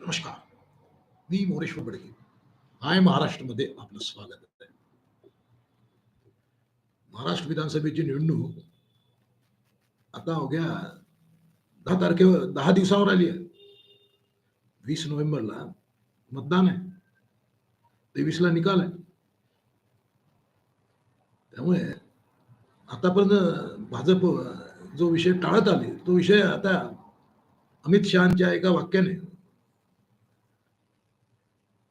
नमस्कार. मी मोरेश्वर बडके हाय महाराष्ट्रमध्ये आपलं स्वागत आहे. महाराष्ट्र विधानसभेची निवडणूक आता अवघ्या दहा तारखेवर दहा दिवसावर आली आहे. वीस नोव्हेंबरला मतदान आहे. तेवीसला निकाल आहे. त्यामुळे आतापर्यंत भाजप जो विषय टाळत आले तो विषय आता अमित शहाच्या एका वाक्याने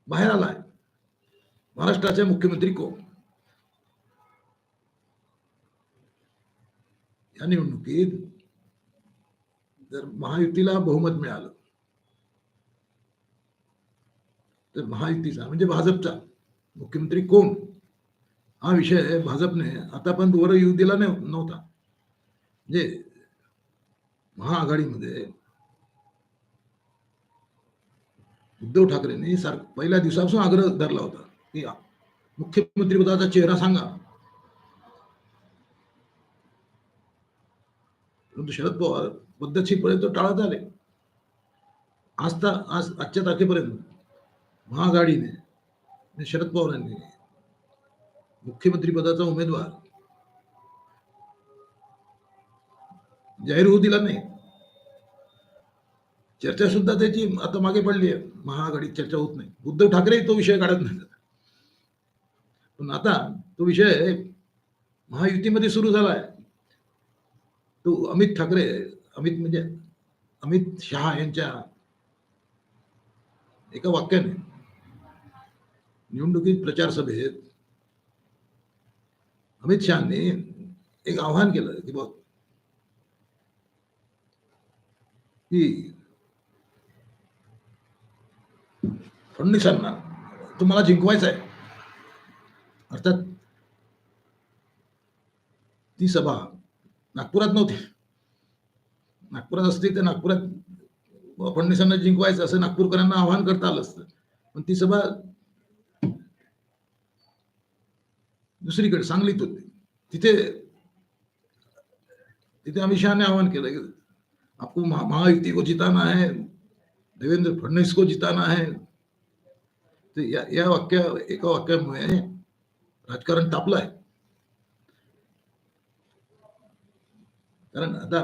बाहेर आलाय. महाराष्ट्राचे मुख्यमंत्री कोण? या निवडणुकीत जर महायुतीला बहुमत मिळालं तर महायुतीचा म्हणजे भाजपचा मुख्यमंत्री कोण? हा विषय भाजपने आतापर्यंत वर येऊ दिला नाही नव्हता. म्हणजे महाआघाडीमध्ये उद्धव ठाकरेंनी सार पहिल्या दिवसापासून आग्रह धरला होता की मुख्यमंत्री पदाचा चेहरा सांगा. परंतु शरद पवार पद्धतशीरपर्यंत टाळत आले. आज तर आज आजच्या तारखेपर्यंत महाआघाडीने शरद पवारांनी मुख्यमंत्री पदाचा उमेदवार जाहीर होऊ दिला नाही. चर्चा सुद्धा त्याची आता मागे पडली आहे. महाआघाडीत चर्चा होत नाही. उद्धव ठाकरे तो विषय काढत नाही. पण आता तो विषय महायुतीमध्ये सुरू झाला आहे तो अमित ठाकरे अमित म्हणजे अमित शहा यांच्या एका वाक्याने निवडणुकीत प्रचार सभेत अमित शहानी एक आव्हान केलं की बघ की फडणवीसांना. तुम्हाला जिंकवायचं आहे अर्थात ती सभा नागपुरात नव्हती. नागपुरात असती तर नागपुरात फडणवीसांना जिंकवायचं असं नागपूरकरांना आव्हान करता आलं असतं. पण ती सभा दुसरीकडे सांगलीत होती. तिथे तिथे अमित शहाने आव्हान केलं की आपको महा- को जिताना है देवेंद्र फडणवीस को जिताना है तर या या वाक्या एका वाक्यामुळे राजकारण तापलंय. कारण आता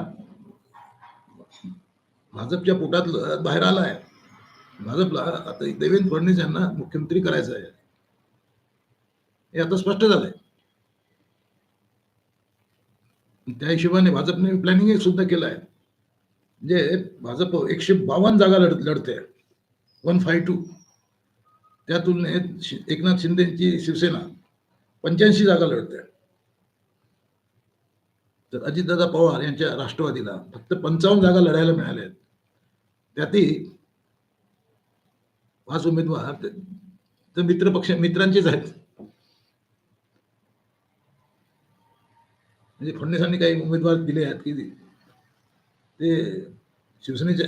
भाजपच्या पोटात बाहेर आला आहे भाजपला आता देवेंद्र फडणवीस यांना मुख्यमंत्री करायचं आहे. हे आता स्पष्ट झालंय. त्या हिशोबाने भाजपने प्लॅनिंग सुद्धा केलं आहे. म्हणजे भाजप एकशे बावन्न जागा लढ लढते वन फाय टू त्या तुलनेत शि- एकनाथ शिंदेची शिवसेना पंच्याऐंशी जागा लढते. तर अजितदादा पवार यांच्या राष्ट्रवादीला फक्त पंचावन्न जागा लढायला मिळाल्या आहेत त्यातही पाच उमेदवार तर मित्रपक्ष मित्र पक्ष मित्रांचेच आहेत. म्हणजे फडणवीसांनी काही उमेदवार दिले आहेत की ते शिवसेनेचे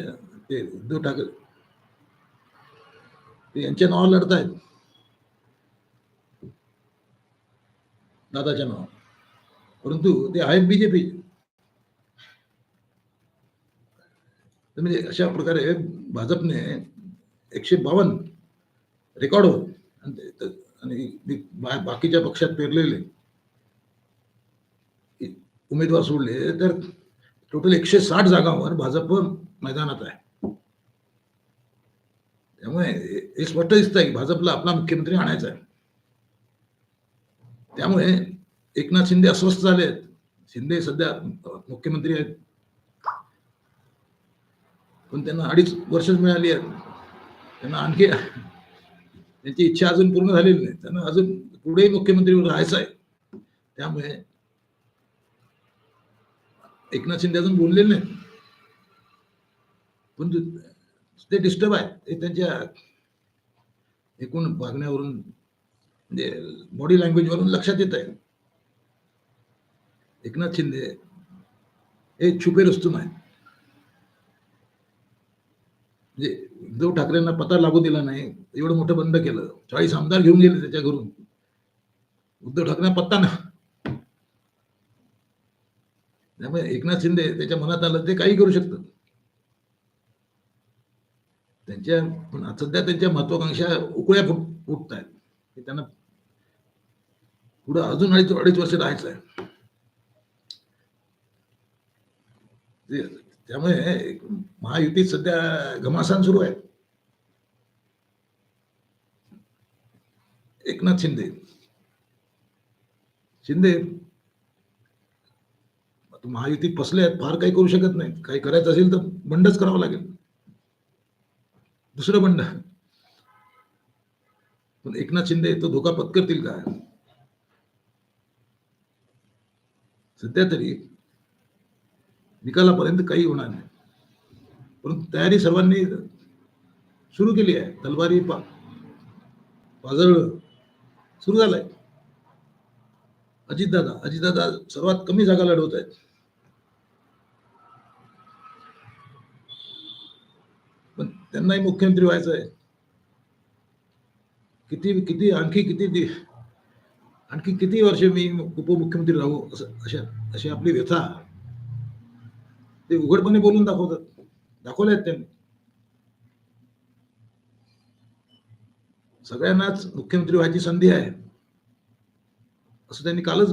ते उद्धव ठाकरे यांच्या नावावर लढतायत. दादाच्या नावावर परंतु ते आहेत बीजेपी म्हणजे अशा प्रकारे भाजपने एकशे बावन्न रेकॉर्ड होत आणि बाकीच्या पक्षात पेरलेले. उमेदवार सोडले तर टोटल एकशे साठ जागांवर भाजप मैदानात आहे. त्यामुळे हे स्पष्ट दिसत आहे की भाजपला आपला मुख्यमंत्री आणायचा आहे. त्यामुळे एकनाथ शिंदे अस्वस्थ झाले आहेत शिंदे सध्या मुख्यमंत्री आहेत. पण त्यांना अडीच वर्षच मिळाली आहेत. त्यांना आणखी त्यांची इच्छा अजून पूर्ण झालेली नाही. त्यांना अजून पुढेही मुख्यमंत्री राहायचं आहे. त्यामुळे एकनाथ शिंदे अजून बोललेले नाही पण ते- डिस्टर्ब आहे ते त्यांच्या एकूण वागण्यावरून म्हणजे बॉडी लँग्वेजवरून लक्षात येत आहे एकनाथ शिंदे हे छुपे रुस्तुम आहेत. म्हणजे उद्धव ठाकरेंना पत्ता लागू दिला नाही एवढं मोठं बंद केलं. चाळीस आमदार घेऊन गेले त्याच्या घरून. उद्धव ठाकरेंना पत्ता ना. त्यामुळे एकनाथ शिंदे त्याच्या मनात आलं ते काही करू शकतात. त्यांच्या सध्या त्यांच्या महत्वाकांक्षा उकळ्या फुट फुटत आहेत त्यांना पुढं अजून अडीच अडीच वर्ष राहायचं आहे त्यामुळे महायुतीत सध्या घमासान सुरू आहे. एकनाथ शिंदे. शिंदे महायुती फसले आहेत फार काही करू शकत नाही काही करायचं असेल तर बंडच करावं लागेल. दुसरं बंड पण एकनाथ शिंदे तो धोका पत्करतील का सध्या तरी निकालापर्यंत काही होणार नाही. परंतु तयारी सर्वांनी सुरू केली आहे. तलवारी पा पाजळ सुरू झालाय. अजितदादा अजितदादा सर्वात कमी जागा लढवत आहेत पण त्यांनाही मुख्यमंत्री व्हायचं आहे. किती किती आणखी किती दि- आणखी किती वर्ष मी उपमुख्यमंत्री राहू असं अशा अशी आपली व्यथा. ते उघडपणे बोलून दाखवतात. दाखवले आहेत त्यांनी. सगळ्यांनाच मुख्यमंत्री व्हायची संधी आहे. असं त्यांनी कालच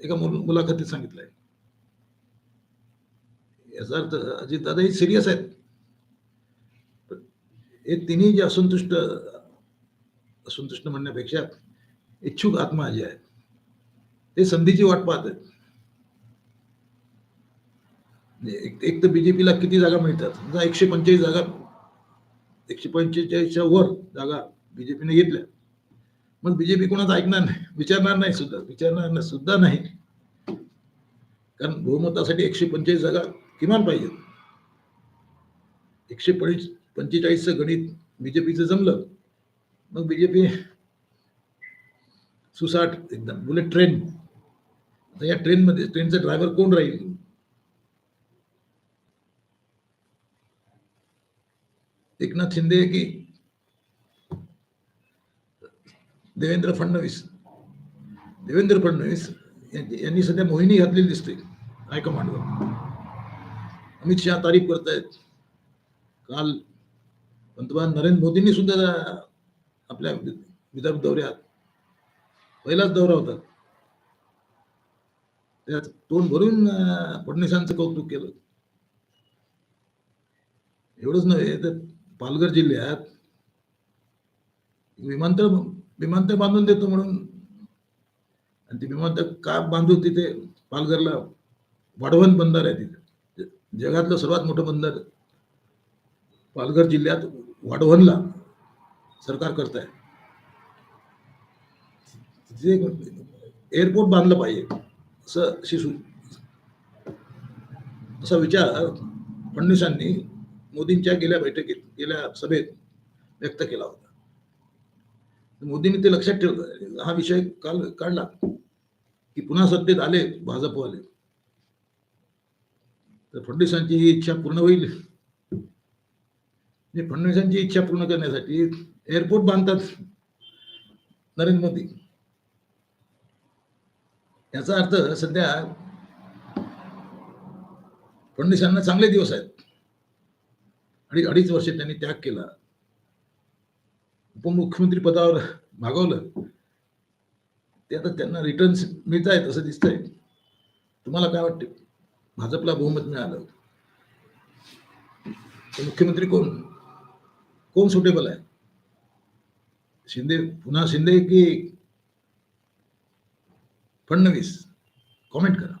एका मुलाखतीत सांगितलंय. याचा अर्थ अजितदादा हे सिरियस आहेत. हे तिन्ही जे असंतुष्ट असंतुष्ट म्हणण्यापेक्षा इच्छुक आत्मा जे आहेत ते संधीची वाट पाहत. आहेत म्हणजे एक एक तर बीजेपीला किती जागा मिळतात? समजा एकशे पंचेचाळीस जागा एकशे पंचेचाळीसच्या वर जागा बीजेपीने घेतल्या. मग बीजेपी कोणाच ऐकणार नाही? विचारणार नाही सुद्धा. विचारणार नाही सुद्धा नाही. कारण बहुमतासाठी एकशे पंचेचाळीस जागा किमान पाहिजेत. एकशे पंच पंचेचाळीसचं गणित बीजेपीचं जमलं मग बीजेपी सुसाट एकदम बुलेट ट्रेन आता या ट्रेनमध्ये ट्रेनचा ड्रायव्हर कोण राहील? एकनाथ शिंदे की देवेंद्र फडणवीस? देवेंद्र फडणवीस यांनी सध्या मोहिनी घातलेली दिसते हायकमांडवर. अमित शहा तारीफ करतायत. काल पंतप्रधान नरेंद्र मोदींनी सुद्धा आपल्या विदर्भ दौऱ्यात पहिलाच दौरा होता. त्यात तोंड भरून फडणवीसांचं कौतुक केलं. एवढंच नव्हे तर पालघर जिल्ह्यात विमानतळ विमानतळ बांधून देतो म्हणून आणि ते विमानतळ का बांधून तिथे पालघरला वाढवण बंदर आहे तिथे. जगातलं सर्वात मोठं बंदर पालघर जिल्ह्यात वाढवणला सरकार करत आहे एअरपोर्ट बांधलं पाहिजे असं शिशू असा विचार फडणवीसांनी मोदींच्या गेल्या बैठकीत गेल्या सभेत व्यक्त केला होता. मोदींनी ते लक्षात ठेवलं. हा विषय काल काढला की पुन्हा सत्तेत आले भाजपवाले. तर फडणवीसांची ही इच्छा पूर्ण होईल. फडणवीसांची इच्छा पूर्ण करण्यासाठी एअरपोर्ट बांधतात नरेंद्र मोदी. याचा अर्थ सध्या फडणवीसांना चांगले दिवस आहेत. अडीच अडीच वर्ष त्यांनी त्याग केला. उपमुख्यमंत्री पदावर भागवलं. ते आता त्यांना रिटर्न्स मिळत आहेत असं दिसतंय. तुम्हाला काय वाटते भाजपला बहुमत मिळालं. मुख्यमंत्री कोण? कोण सुटेबल आहे शिंदे पुन्हा शिंदे की फडणवीस कॉमेंट करा।